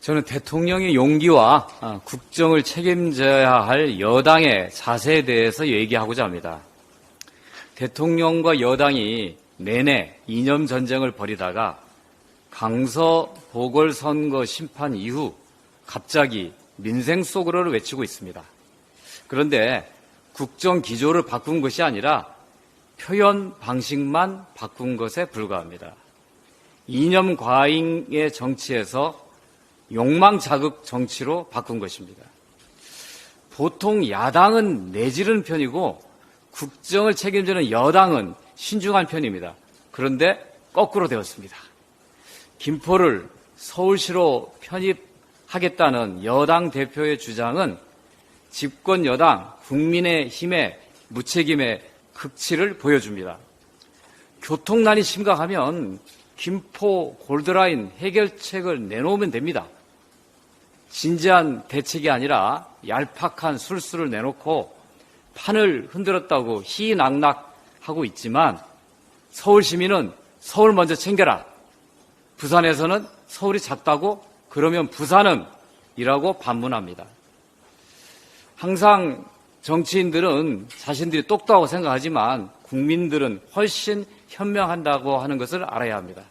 저는 대통령의 용기와 아, 국정을 책임져야 할 여당의 자세에 대해서 얘기하고자 합니다. 대통령과 여당이 내내 이념 전쟁을 벌이다가 강서 보궐선거 심판 이후 갑자기 민생 속으로를 외치고 있습니다. 그런데 국정 기조를 바꾼 것이 아니라 표현 방식만 바꾼 것에 불과합니다. 이념 과잉의 정치에서 욕망 자극 정치로 바꾼 것입니다. 보통 야당은 내지른 편이고 국정을 책임지는 여당은 신중한 편입니다. 그런데 거꾸로 되었습니다. 김포를 서울시로 편입하겠다는 여당 대표의 주장은 집권 여당 국민의 힘의 무책임의 극치를 보여줍니다. 교통난이 심각하면 김포 골드라인 해결책을 내놓으면 됩니다. 진지한 대책이 아니라 얄팍한 술수를 내놓고 판을 흔들었다고 희낙낙하고 있지만 서울 시민은 서울 먼저 챙겨라. 부산에서는 서울이 작다고 그러면 부산은 이라고 반문합니다. 항상 정치인들은 자신들이 똑똑하고 생각하지만 국민들은 훨씬 현명한다고 하는 것을 알아야 합니다.